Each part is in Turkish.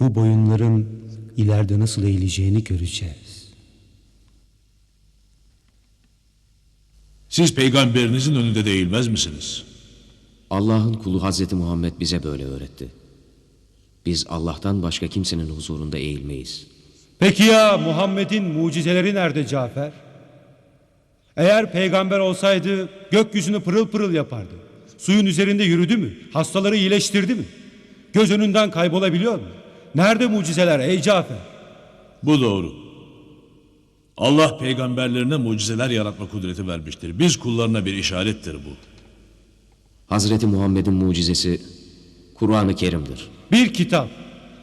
Bu boyunların ileride nasıl eğileceğini göreceğiz. Siz peygamberinizin önünde de eğilmez misiniz? Allah'ın kulu Hazreti Muhammed bize böyle öğretti. Biz Allah'tan başka kimsenin huzurunda eğilmeyiz. Peki ya Muhammed'in mucizeleri nerede Cafer? Eğer peygamber olsaydı gökyüzünü pırıl pırıl yapardı. Suyun üzerinde yürüdü mü? Hastaları iyileştirdi mi? Göz önünden kaybolabiliyor mu? Nerede mucizeler ey Cafer? Bu doğru. Allah peygamberlerine mucizeler yaratma kudreti vermiştir. Biz kullarına bir işarettir bu. Hazreti Muhammed'in mucizesi Kur'an-ı Kerim'dir. Bir kitap.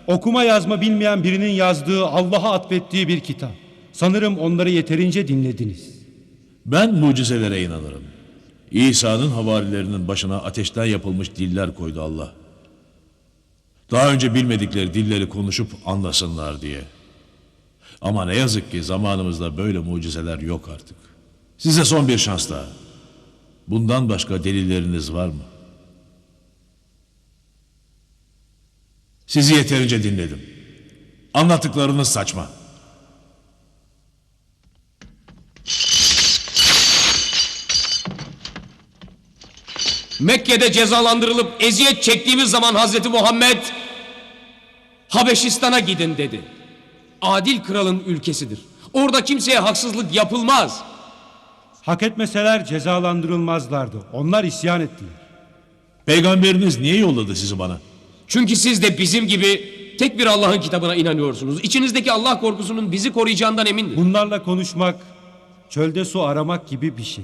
Okuma yazma bilmeyen birinin yazdığı Allah'a atfettiği bir kitap. Sanırım onları yeterince dinlediniz. Ben mucizelere inanırım. İsa'nın havarilerinin başına ateşten yapılmış diller koydu Allah. Daha önce bilmedikleri dilleri konuşup anlasınlar diye. Ama ne yazık ki zamanımızda böyle mucizeler yok artık. Size son bir şans daha. Bundan başka delilleriniz var mı? Sizi yeterince dinledim. Anlattıklarınız saçma. Mekke'de cezalandırılıp eziyet çektiğimiz zaman Hazreti Muhammed Habeşistan'a gidin dedi. Adil kralın ülkesidir. Orada kimseye haksızlık yapılmaz. Hak etmeseler cezalandırılmazlardı. Onlar isyan ettiler. Peygamberiniz niye yolladı sizi bana? Çünkü siz de bizim gibi tek bir Allah'ın kitabına inanıyorsunuz. İçinizdeki Allah korkusunun bizi koruyacağından emindir. Bunlarla konuşmak çölde su aramak gibi bir şey.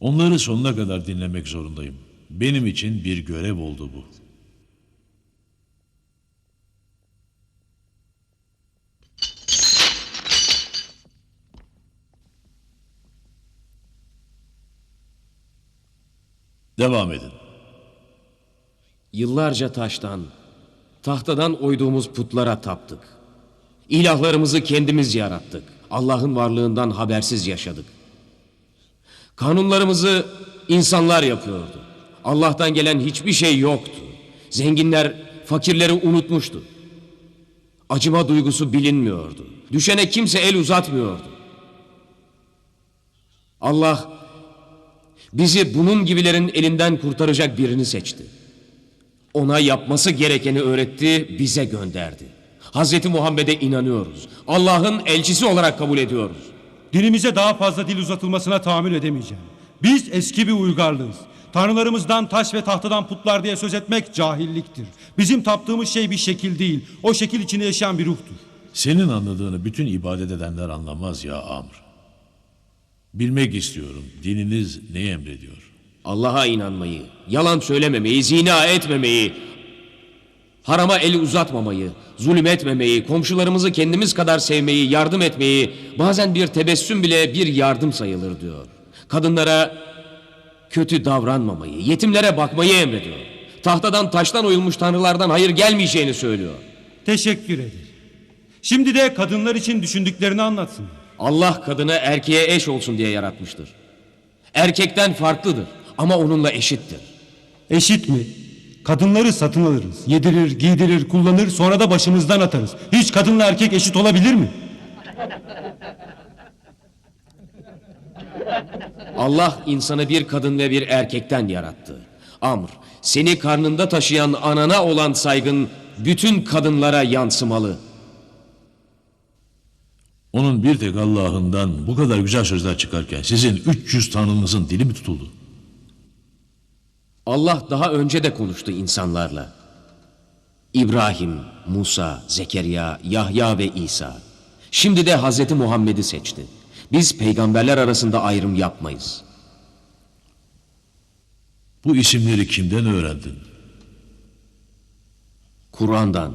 Onları sonuna kadar dinlemek zorundayım. Benim için bir görev oldu bu. Devam edin. Yıllarca taştan, tahtadan oyduğumuz putlara taptık. İlahlarımızı kendimiz yarattık. Allah'ın varlığından habersiz yaşadık. Kanunlarımızı insanlar yapıyordu. Allah'tan gelen hiçbir şey yoktu. Zenginler fakirleri unutmuştu. Acıma duygusu bilinmiyordu. Düşene kimse el uzatmıyordu. Allah bizi bunun gibilerin elinden kurtaracak birini seçti. Ona yapması gerekeni öğretti, bize gönderdi. Hazreti Muhammed'e inanıyoruz. Allah'ın elçisi olarak kabul ediyoruz. Dinimize daha fazla dil uzatılmasına tahammül edemeyeceğim. Biz eski bir uygarlığız. Tanrılarımızdan taş ve tahtadan putlar diye söz etmek cahilliktir. Bizim taptığımız şey bir şekil değil. O şekil içinde yaşayan bir ruhtur. Senin anladığını bütün ibadet edenler anlamaz ya Amr. Bilmek istiyorum. Dininiz neyi emrediyor? Allah'a inanmayı, yalan söylememeyi, zina etmemeyi, harama eli uzatmamayı, zulüm etmemeyi, komşularımızı kendimiz kadar sevmeyi, yardım etmeyi, bazen bir tebessüm bile bir yardım sayılır diyor. Kadınlara kötü davranmamayı, yetimlere bakmayı emrediyor. Tahtadan taştan oyulmuş tanrılardan hayır gelmeyeceğini söylüyor. Teşekkür ederim. Şimdi de kadınlar için düşündüklerini anlatsın. Allah kadını erkeğe eş olsun diye yaratmıştır. Erkekten farklıdır ama onunla eşittir. Eşit mi? Kadınları satın alırız. Yedirir, giydirir, kullanır sonra da başımızdan atarız. Hiç kadınla erkek eşit olabilir mi? Allah insanı bir kadın ve bir erkekten yarattı. Amr, seni karnında taşıyan anana olan saygın bütün kadınlara yansımalı. Onun bir tek Allah'ından bu kadar güzel sözler çıkarken sizin 300 tanrınızın dili mi tutuldu? Allah daha önce de konuştu insanlarla. İbrahim, Musa, Zekeriya, Yahya ve İsa. Şimdi de Hazreti Muhammed'i seçti. Biz peygamberler arasında ayrım yapmayız. Bu isimleri kimden öğrendin? Kur'an'dan,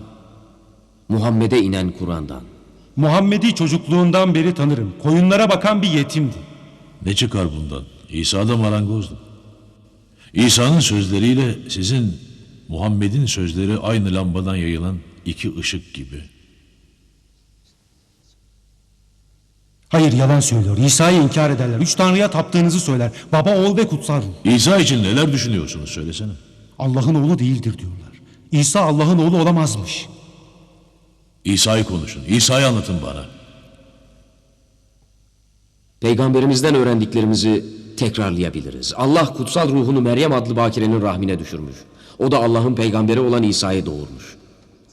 Muhammed'e inen Kur'an'dan. Muhammed'i çocukluğundan beri tanırım. Koyunlara bakan bir yetimdi. Ne çıkar bundan? İsa da marangozdu. İsa'nın sözleriyle sizin Muhammed'in sözleri aynı lambadan yayılan iki ışık gibi. Hayır yalan söylüyor. İsa'yı inkar ederler. Üç tanrıya taptığınızı söyler. Baba, oğul ve kutsal ruh. İsa için neler düşünüyorsunuz söylesene. Allah'ın oğlu değildir diyorlar. İsa Allah'ın oğlu olamazmış. İsa'yı konuşun. İsa'yı anlatın bana. Peygamberimizden öğrendiklerimizi tekrarlayabiliriz. Allah kutsal ruhunu Meryem adlı bakirenin rahmine düşürmüş. O da Allah'ın peygamberi olan İsa'yı doğurmuş.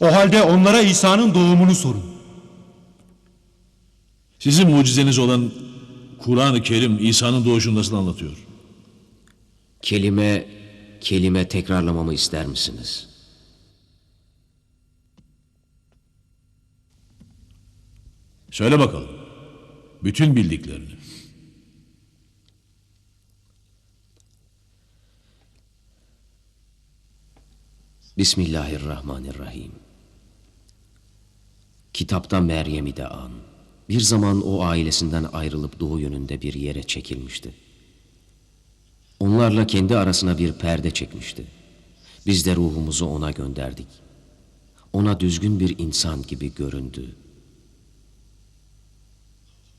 O halde onlara İsa'nın doğumunu sorun. Sizin mucizeniz olan Kur'an-ı Kerim İsa'nın doğuşunu nasıl anlatıyor? Kelime, kelime tekrarlamamı ister misiniz? Söyle bakalım. Bütün bildiklerini. Bismillahirrahmanirrahim. Kitapta Meryem'i de an. Bir zaman o ailesinden ayrılıp doğu yönünde bir yere çekilmişti. Onlarla kendi arasına bir perde çekmişti. Biz de ruhumuzu ona gönderdik. Ona düzgün bir insan gibi göründü.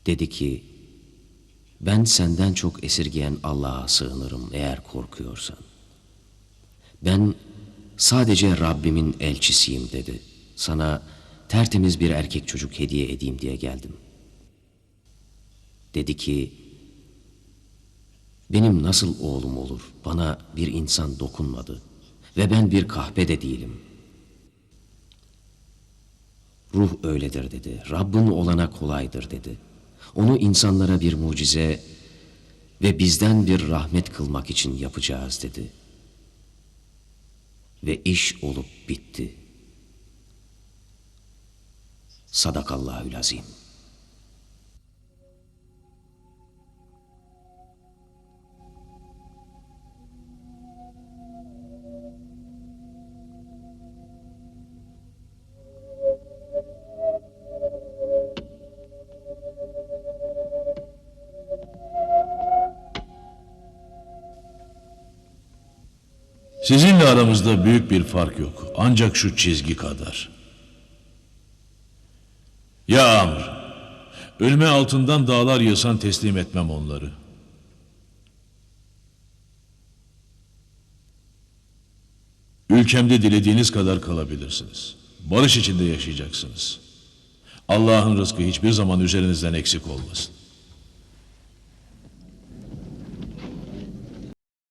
Dedi ki, ben senden çok esirgeyen Allah'a sığınırım eğer korkuyorsan. Ben sadece Rabbimin elçisiyim dedi. Sana tertemiz bir erkek çocuk hediye edeyim diye geldim. Dedi ki, benim nasıl oğlum olur? Bana bir insan dokunmadı ve ben bir kahpe de değilim. Ruh öyledir dedi. Rabbin olana kolaydır dedi. Onu insanlara bir mucize ve bizden bir rahmet kılmak için yapacağız dedi. Ve iş olup bitti. Sadakallahül Sizinle aramızda büyük bir fark yok. Ancak şu çizgi kadar. Ya Amr, ölüme altından dağlar yığsan teslim etmem onları. Ülkemde dilediğiniz kadar kalabilirsiniz. Barış içinde yaşayacaksınız. Allah'ın rızkı hiçbir zaman üzerinizden eksik olmasın.